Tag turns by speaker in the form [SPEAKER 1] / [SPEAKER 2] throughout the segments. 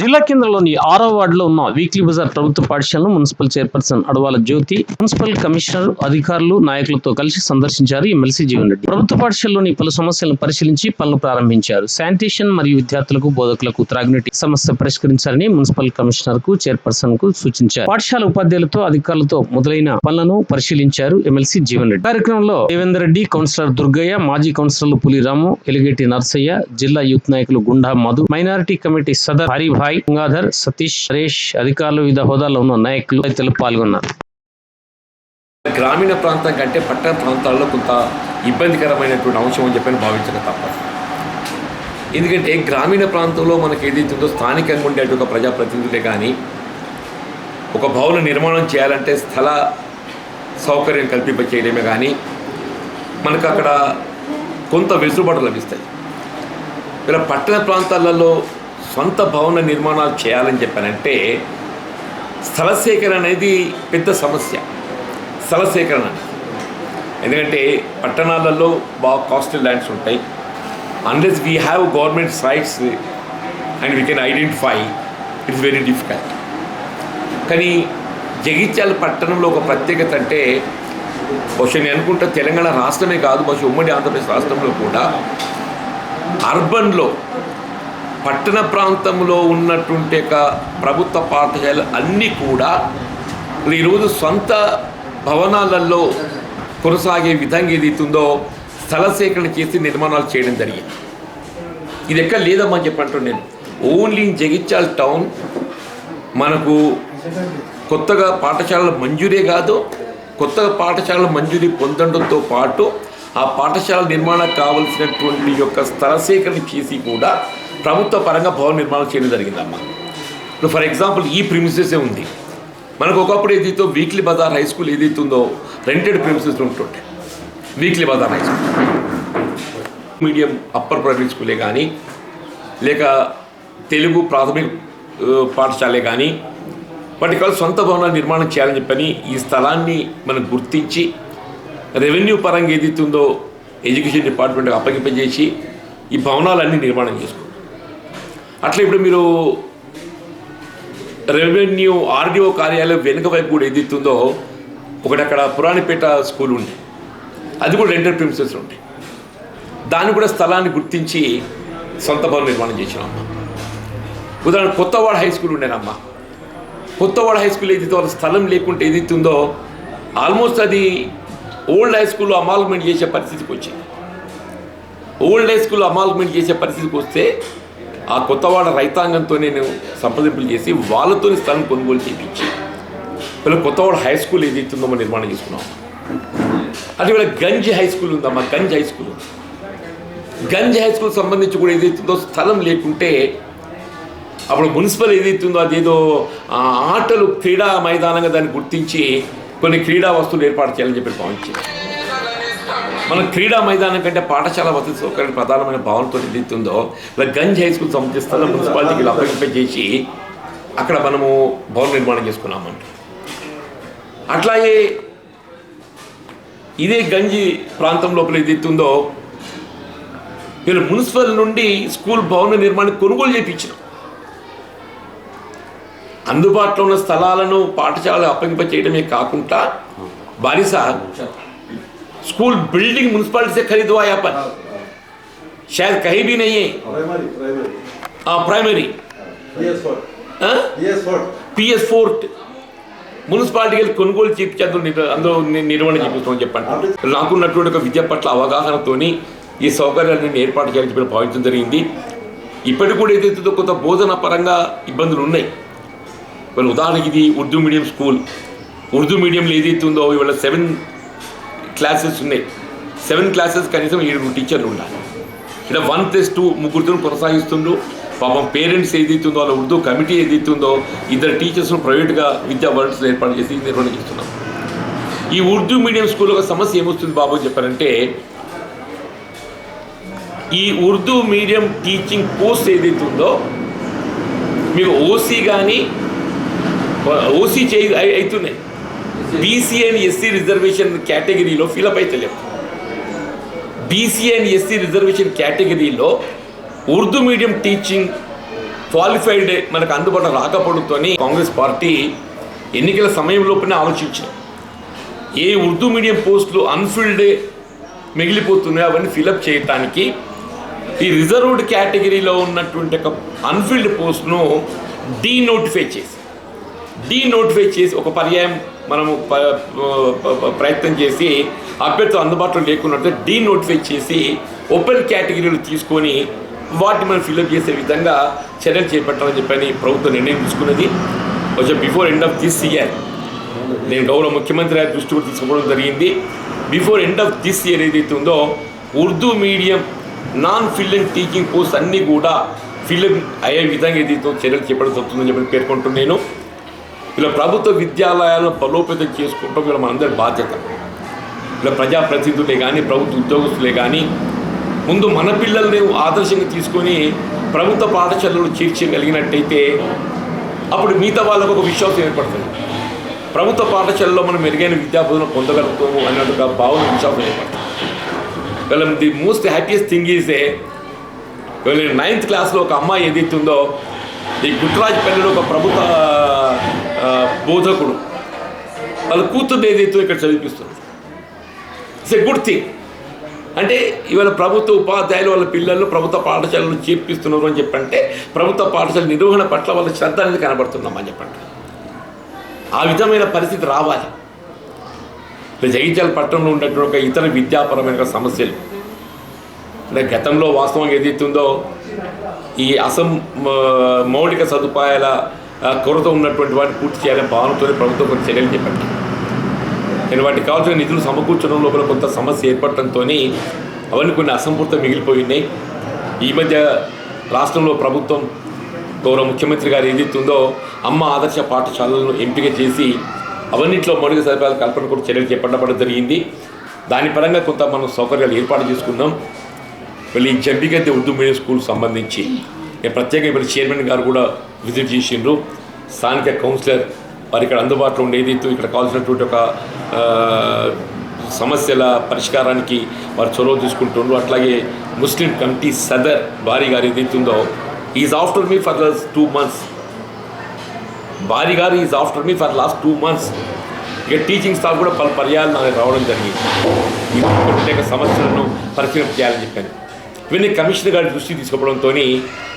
[SPEAKER 1] జిల్లా కేంద్రంలోని ఆరో వార్డులో ఉన్న వీక్లీ బజార్ ప్రభుత్వ పాఠశాలను municipal chairperson Adavala Jyothi municipal commissioner అధికారులు నాయకులతో కలిసి సందర్శించారు ఎమ్మెల్సీ జీవన్ రెడ్డి. ప్రభుత్వ పాఠశాలలోని పలు సమస్యలను పరిశీలించి పనులు ప్రారంభించారు. శానిటేషన్ మరియు విద్యార్థులకు బోధకులకు త్రాగునీటి సమస్య పరిష్కరించాలని మున్సిపల్ కమిషనర్కు చైర్పర్సన్కు సూచించారు. పాఠశాల ఉపాధ్యాయులతో అధికారులతో మొదలైన పనులను పరిశీలించారు ఎమ్మెల్సీ జీవన్ రెడ్డి. కార్యక్రమంలో దేవేందర్ రెడ్డి కౌన్సిలర్ దుర్గయ్య మాజీ కౌన్సిలర్లు పులిరాము ఎలిగేటి నర్సయ్య జిల్లా యూత్ నాయకులు గుండా మధు మైనారిటీ కమిటీ సదర్ హరిభాయ్ గంగాధర్ సతీష్ హరేష్ అధికారులు వివిధ హోదాలో ఉన్న నాయకులు రైతులు పాల్గొన్నారు.
[SPEAKER 2] గ్రామీణ ప్రాంతం కంటే పట్టణ ప్రాంతాల్లో కొంత ఇబ్బందికరమైనటువంటి అంశం అని చెప్పని భావించక తప్పదు. ఎందుకంటే గ్రామీణ ప్రాంతంలో మనకి ఏదైతుందో స్థానికంగా ఉండేటువంటి ఒక ప్రజాప్రతినిధులే కానీ ఒక భవన నిర్మాణం చేయాలంటే స్థల సౌకర్యం కల్పింప చేయడమే కానీ మనకు అక్కడ కొంత వెసులుబాటు లభిస్తాయి. ఇలా పట్టణ ప్రాంతాలలో సొంత భవన నిర్మాణాలు చేయాలని చెప్పానంటే స్థల సేకరణ అనేది పెద్ద సమస్య. స్థల సేకరణ ఎందుకంటే పట్టణాలలో బాగా కాస్ట్లీ ల్యాండ్స్ ఉంటాయి. Unless we have government sites and we can identify it's very difficult కానీ జగిత్యాల పట్టణంలో ఒక ప్రత్యేకత అంటే బహుశా నేను అనుకుంటా తెలంగాణ రాష్ట్రమే కాదు బహుశా ఉమ్మడి ఆంధ్రప్రదేశ్ రాష్ట్రంలో కూడా అర్బన్లో పట్టణ ప్రాంతంలో ఉన్నటువంటి ఒక ప్రభుత్వ పాఠశాలలు అన్నీ కూడా ఈరోజు సొంత భవనాలలో కొనసాగే విధంగా ఏదైతుందో స్థల సేకరణ చేసి నిర్మాణాలు చేయడం జరిగింది. ఇది ఎక్కడ లేదమ్మని చెప్పంటు నేను. ఓన్లీ జగిత్యాల టౌన్ మనకు కొత్తగా పాఠశాలల మంజూరే కాదు కొత్తగా పాఠశాలల మంజూరీ పొందడంతో పాటు ఆ పాఠశాల నిర్మాణానికి కావలసినటువంటి యొక్క స్థల సేకరణ చేసి కూడా ప్రభుత్వ పరంగా భవన నిర్మాణం చేయడం జరిగిందమ్మా. ఇప్పుడు ఫర్ ఎగ్జాంపుల్ ఈ ప్రిమిసెసే ఉంది. మనకు ఒకప్పుడు ఏదైతే వీక్లీ బజార్ హై స్కూల్ ఏదైతే ఉందో రెంటెడ్ ప్రిమిసెస్ ఉంటుంటే weekly Bazar high school medium upper primary స్కూలే కానీ లేక తెలుగు ప్రాథమిక పాఠశాలే కానీ వాటి కాదు సొంత భవనాలు నిర్మాణం చేయాలని చెప్పని ఈ స్థలాన్ని మనం గుర్తించి రెవెన్యూ పరంగా ఏదైతుందో ఎడ్యుకేషన్ డిపార్ట్మెంట్కి అప్పగింపజేసి ఈ భవనాలన్నీ నిర్మాణం చేసుకోవాలి అట్లా ఇప్పుడు మీరు రెవెన్యూ ఆర్డీఓ కార్యాలయం వెనుక వైపు కూడా ఎదుగుతుందో ఒకటి అక్కడ పురాణిపేట స్కూల్ ఉంది అది కూడా రెంటెడ్ ప్రిన్సెస్ ఉంటాయి దాన్ని కూడా స్థలాన్ని గుర్తించి సొంత భవనం నిర్మాణం చేసినామమ్మా ఉదాహరణ కొత్తవాడ హై స్కూల్ ఉండేనమ్మా కొత్తవాడ హై స్కూల్ ఏదైతే వాళ్ళ స్థలం లేకుంటే ఏదైతుందో ఆల్మోస్ట్ అది ఓల్డ్ హై స్కూల్లో అమాల్మెంట్ చేసే పరిస్థితికి వచ్చింది. ఓల్డ్ హై స్కూల్లో అమాల్మెంట్ చేసే పరిస్థితికి వస్తే ఆ కొత్తవాడ రైతాంగంతో నేను సంప్రదింపులు చేసి వాళ్ళతో స్థలం కొనుగోలు చేయించి వీళ్ళ కొత్తవాడ హై స్కూల్ ఏదైతే ఉందో నిర్మాణం చేసుకున్నాం. అది వీళ్ళ గంజ్ హై స్కూల్ ఉందమ్మా గంజ్ హై స్కూల్ గంజి గంజ్ హై స్కూల్ సంబంధించి కూడా ఏదైతుందో స్థలం లేకుంటే అప్పుడు మున్సిపల్ ఏదైతుందో అదేదో ఆటలు క్రీడా మైదానంగా దాన్ని గుర్తించి కొన్ని క్రీడా వస్తువులు ఏర్పాటు చేయాలని చెప్పి భావించారు. మన క్రీడా మైదానం కంటే పాఠశాల వసతి సౌకర్యం ప్రధానమైన భావనతో ఏదైతుందో ఇలా గంజ్ హై స్కూల్ సంబంధించిన స్థలం మున్సిపాలిటీకి అప్పగింప చేసి అక్కడ మనము భవన నిర్మాణం చేసుకున్నామంట. అట్లాగే ఇదే గంజి ప్రాంతం లోపల ఏదైతుందో వీళ్ళు మున్సిపల్ నుండి స్కూల్ భవన నిర్మాణం కొనుగోలు చేయించినాం అందుబాటులో ఉన్న స్థలాలను పాఠశాల అప్పగింప చేయడమే కాకుండా బారిస స్కూల్ बिल्डिंग म्यूनसिपालिटी से खरीदवा यहाँ पर शायद कहीं भी नहीं है
[SPEAKER 3] प्राइमरी प्राइमरी
[SPEAKER 2] हाँ प्राइमरी
[SPEAKER 3] पीएस फोर
[SPEAKER 2] हाँ?
[SPEAKER 3] पीएस फोर
[SPEAKER 2] పిఎస్ ఫోర్ట్ మున్సిపాలిటీకి వెళ్ళి కొనుగోలు చేయించి అందులో నిర్- అందులో ని- నిర్వహణ చేపిస్తామని చెప్పండి నాకున్నటువంటి ఒక విద్య పట్ల అవగాహనతోని ఈ సౌకర్యాలను ఏర్పాటు చేయాలని చెప్పి భావించడం జరిగింది ఇప్పటికి కూడా ఏదైతుందో కొంత బోధన పరంగా ఇబ్బందులు ఉన్నాయి మరి ఉదాహరణకి ఇది ఉర్దూ మీడియం స్కూల్ ఉర్దూ మీడియంలో ఏదైతుందో ఇవాళ సెవెన్ క్లాసెస్ ఉన్నాయి. సెవెన్ క్లాసెస్ కనీసం ఏడుగురు టీచర్లు ఉండాలి. ఇక్కడ వన్ ప్లస్ టూ ముగ్గురితో కొనసాగిస్తుండ్రు. పాపం పేరెంట్స్ ఏదైతుందో వాళ్ళ ఉర్దూ కమిటీ ఏదైతుందో ఇద్దరు టీచర్స్ను ప్రైవేట్గా విద్యా వర్డ్స్ ఏర్పాటు చేసి నిర్వహణ చేస్తున్నాం. ఈ ఉర్దూ మీడియం స్కూల్ ఒక సమస్య ఏమొస్తుంది బాబు చెప్పారంటే ఈ ఉర్దూ మీడియం టీచింగ్ పోస్ట్ ఏదైతే ఉందో మీకు ఓసీ కానీ ఓసీ చేయి అవుతున్నాయి బీసీ అండ్ ఎస్సీ రిజర్వేషన్ కేటగిరీలో ఫిలప్ అయితే లేవు బీసీ అండ్ ఎస్సీ రిజర్వేషన్ కేటగిరీలో ఉర్దూ మీడియం టీచింగ్ క్వాలిఫైడ్ మనకు అందుబాటులో రాకపోవడంతో కాంగ్రెస్ పార్టీ ఎన్నికల సమయంలోపునే ఆలోచించారు ఏ ఉర్దూ మీడియం పోస్టులు అన్ఫిల్డ్ మిగిలిపోతున్నాయో అవన్నీ ఫిలప్ చేయటానికి ఈ రిజర్వ్డ్ కేటగిరీలో ఉన్నటువంటి ఒక అన్ఫిల్డ్ పోస్ట్ను డీనోటిఫై చేసి డీనోటిఫై చేసి ఒక పర్యాయం మనము ప- ప్రయత్నం చేసి అభ్యర్థులు అందుబాటులో లేకున్నట్టు డీనోటిఫై చేసి ఓపెన్ కేటగిరీలు తీసుకొని వాటిని మనం ఫిల్అప్ చేసే విధంగా చర్యలు చేపట్టాలని చెప్పని ప్రభుత్వం నిర్ణయం తీసుకున్నది. కొంచెం before end of this year. నేను గౌరవ ముఖ్యమంత్రి గారి దృష్టి కూడా తీసుకోవడం జరిగింది. Before end of this year ఏదైతే ఉందో Urdu medium non filling teaching course అన్నీ కూడా ఫిల్లింగ్ అయ్యే విధంగా ఏదైతే చర్యలు చేపట్టడం జరుగుతుందని చెప్పి పేర్కొంటున్నాను. ఇలా ప్రభుత్వ విద్యాలయాలను బలోపేతం చేసుకుంటాం ఇలా మనందరి బాధ్యత. ఇలా ప్రజాప్రతినిధులే కానీ ప్రభుత్వ ఉద్యోగస్తులే కానీ ముందు మన పిల్లల్ని ఆదర్శంగా తీసుకొని ప్రభుత్వ పాఠశాలలో చేర్చగలిగినట్టయితే అప్పుడు మిగతా వాళ్ళకు ఒక విశ్వాసం ఏర్పడుతుంది. ప్రభుత్వ పాఠశాలలో మనం మెరుగైన విద్యాబోధన పొందగలుగుతాము అన్నట్టుగా భావన విశ్వాసం ఏర్పడుతుంది. వీళ్ళ the most happiest thing is ఏ వీళ్ళ నైన్త్ క్లాస్లో ఒక అమ్మాయి ఏదైతుందో ఈ గుట్రాజ్పల్లిలో ఒక ప్రభుత్వ బోధకుడు. వాళ్ళ కూతురు ఏదైతే ఇక్కడ చదివిపిస్తున్నారు ఇట్స్ ఎ గుడ్ థింగ్ అంటే ఇవాళ ప్రభుత్వ ఉపాధ్యాయులు వాళ్ళ పిల్లలు ప్రభుత్వ పాఠశాలలు చేర్పిస్తున్నారు అని చెప్పంటే ప్రభుత్వ పాఠశాల నిర్వహణ పట్ల వాళ్ళ శ్రద్ధ అనేది కనబడుతున్నామని చెప్పండి ఆ విధమైన పరిస్థితి రావాలి. జగిత్యాల పట్టణంలో ఉన్నటువంటి ఒక ఇతర విద్యాపరమైన సమస్యలు. అంటే గతంలో వాస్తవం ఏదైతుందో ఉందో ఈ అసం మౌలిక సదుపాయాల కొరత ఉన్నటువంటి వాటిని పూర్తి చేయాలని భావనతో ప్రభుత్వం కొన్ని చర్యలు చేపట్టింది. నేను వాటికి కావాల్సిన నిధులు సమకూర్చడం లోపల కొంత సమస్య ఏర్పడటంతో అవన్నీ కొన్ని అసంపూర్త మిగిలిపోయినాయి. ఈ మధ్య రాష్ట్రంలో ప్రభుత్వం గౌరవ ముఖ్యమంత్రి గారు ఏదైతుందో ఉందో అమ్మ ఆదర్శ పాఠశాలలను ఎంపిక చేసి అవన్నింటిలో మౌలిక సదుపాయాల కల్పన కూడా చర్యలు చేపట్టబడడం జరిగింది. దాని పరంగా కొంత మనం సౌకర్యాలు ఏర్పాటు చేసుకున్నాం. మళ్ళీ జంబిగద్దె ఉర్దూ మీడియం స్కూల్ సంబంధించి నేను ప్రత్యేకంగా ఇప్పుడు చైర్మన్ గారు కూడా విజిట్ చేసిండ్రు. స్థానిక కౌన్సిలర్ వారి ఇక్కడ అందుబాటులో ఉండేది. ఇక్కడ కావాల్సినటువంటి ఒక సమస్యల పరిష్కారానికి వారు చొరవ తీసుకుంటుండ్రు. అట్లాగే ముస్లిం కమిటీ సదర్ భారీ గారు ఏదైతుందో ఉందో is after me for last two months Bhari గారు is after me for last two months ఇక టీచింగ్ స్టాఫ్ కూడా పలు పర్యాలు నాకు రావడం జరిగింది. ఈ ప్రత్యేక సమస్యలను పరిశీలన చేయాలని చెప్పాను. ఇవన్నీ కమిషనర్ గారి దృష్టి తీసుకోవడంతో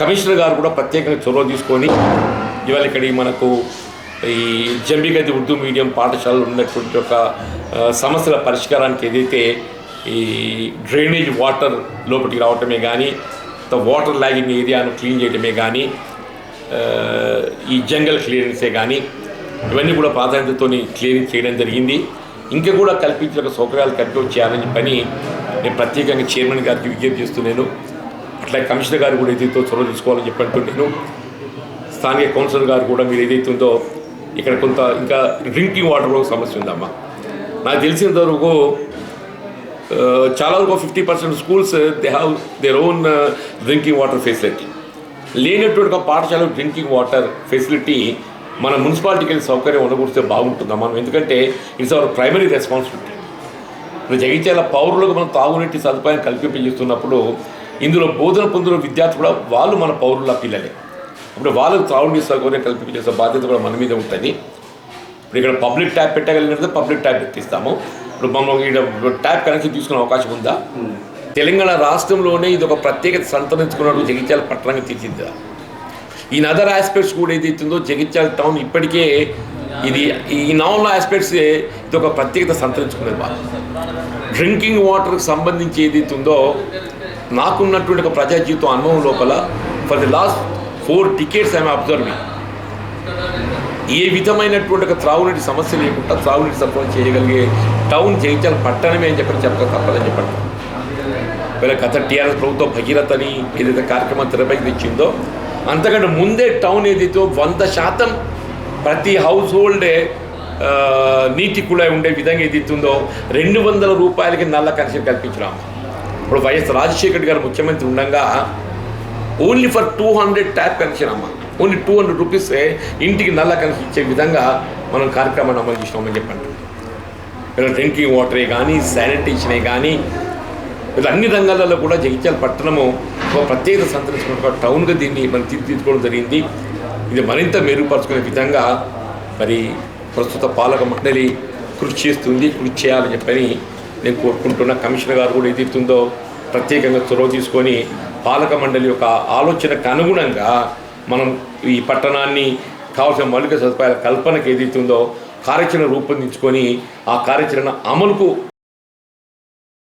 [SPEAKER 2] కమిషనర్ గారు కూడా ప్రత్యేకంగా చొరవ తీసుకొని ఇవాళ ఇక్కడ మనకు ఈ జంబిగది ఉర్దూ మీడియం పాఠశాలలో ఉన్నటువంటి ఒక సమస్యల పరిష్కారానికి ఏదైతే ఈ డ్రైనేజ్ వాటర్ లోపలికి రావటమే కానీ వాటర్ లాగింగ్ ఏరియాను క్లీన్ చేయడమే కానీ ఈ జంగల్ క్లియరెన్సే కానీ ఇవన్నీ కూడా ప్రాధాన్యతతో క్లియరింగ్ చేయడం జరిగింది. ఇంకా కూడా కల్పించిన ఒక సౌకర్యాలు కల్పించి చేయాలని పని నేను ప్రత్యేకంగా చైర్మన్ గారికి విజ్ఞప్తి చేస్తున్నాను. అట్లా కమిషనర్ గారు కూడా ఏదైతే చొరవ తీసుకోవాలని చెప్పి అంటున్నాను స్థానిక కౌన్సిలర్ గారు కూడా మీరు ఏదైతే ఉందో ఇక్కడ కొంత ఇంకా డ్రింకింగ్ వాటర్ కూడా సమస్య ఉందమ్మా. నాకు తెలిసినంత వరకు చాలా వరకు fifty percent schools they have their own drinking water facility లేనటువంటి ఒక పాఠశాల డ్రింకింగ్ వాటర్ ఫెసిలిటీ మన మున్సిపాలిటీకి వెళ్ళి సౌకర్యం ఉండకూడితే బాగుంటుందా? మనం ఎందుకంటే ఇట్స్ అవర్ ప్రైమరీ రెస్పాన్సిబిలిటీ ఇప్పుడు జగిత్యాల పౌరులకు మనం తాగునీటి సదుపాయం కల్పింపజేస్తున్నప్పుడు ఇందులో బోధన పొందిన విద్యార్థులు కూడా వాళ్ళు మన పౌరుల పిల్లలే. ఇప్పుడు వాళ్ళకు తాగునీటి సౌకర్యం కల్పించేసే బాధ్యత కూడా మన మీద ఉంటుంది. ఇప్పుడు ఇక్కడ పబ్లిక్ ట్యాప్ పెట్టగలిగినట్టు పబ్లిక్ ట్యాప్ పెట్టిస్తాము. ఇప్పుడు మనం ఇక్కడ ట్యాప్ కనెక్షన్ తీసుకునే అవకాశం ఉందా? తెలంగాణ రాష్ట్రంలోనే ఇది ఒక ప్రత్యేకత సంతరించుకున్నట్టు జగిత్యాల పట్టణంగా తీర్చిద్దా? ఈ అదర్ ఆస్పెక్ట్స్ కూడా ఏదైతుందో జగిత్యాల టౌన్ ఇప్పటికే ఇది ఈ నాన్ ఆస్పెక్ట్స్ ఇది ఒక ప్రత్యేకత సంతరించుకునేది బాగా డ్రింకింగ్ వాటర్కి సంబంధించి ఏది ఉందో నాకున్నటువంటి ఒక ప్రజా జీవితం అనుభవం లోపల for the last four tickets I'm observing ఏ విధమైనటువంటి ఒక త్రాగునీటి సమస్య లేకుండా త్రాగునీటి సరఫరా చేయగలిగే టౌన్ జగిత్యాల పట్టణమే అని చెప్పి చెప్పక తప్పదని చెప్పండి. వీళ్ళ గత టీఆర్ఎస్ ప్రభుత్వం భగీరథ అని ఏదైతే కార్యక్రమం తెరపైకి తెచ్చిందో అంతకంటే ముందే టౌన్ ఏదైతే వంద శాతం ప్రతి హౌస్ హోల్డే నీటి కుళాయి ఉండే విధంగా ఏదైతే ఉందో రెండు వందల రూపాయలకి నల్ల కనెక్షన్ కల్పించినాం. ఇప్పుడు వైఎస్ రాజశేఖర్ గారు ముఖ్యమంత్రి ఉండగా only for two hundred tap connection అమ్మ. ఓన్లీ టూ హండ్రెడ్ రూపీస్ ఇంటికి నల్ల కనెక్షన్ ఇచ్చే విధంగా మనం కార్యక్రమాన్ని అమలు చేసినామని చెప్పండి. ఇలా డ్రింకింగ్ వాటరే కానీ శానిటేషనే కానీ ఇలా అన్ని రంగాలలో కూడా జగిత్యాల పట్టణము ఒక ప్రత్యేకత సంతరించుకున్న ఒక టౌన్గా దీన్ని మనం తీర్చిదిద్దుకోవడం జరిగింది. ఇది మరింత మెరుగుపరుచుకునే విధంగా మరి ప్రస్తుత పాలక మండలి కృషి చేస్తుంది. కృషి చేయాలని చెప్పని నేను కోరుకుంటున్న. కమిషనర్ గారు కూడా ఏదైతుందో ప్రత్యేకంగా చొరవ తీసుకొని పాలక మండలి యొక్క ఆలోచనకు అనుగుణంగా మనం ఈ పట్టణాన్ని కావాల్సిన మౌలిక సదుపాయాల కల్పనకు ఏదైతుందో కార్యాచరణ రూపొందించుకొని ఆ కార్యాచరణ అమలుకు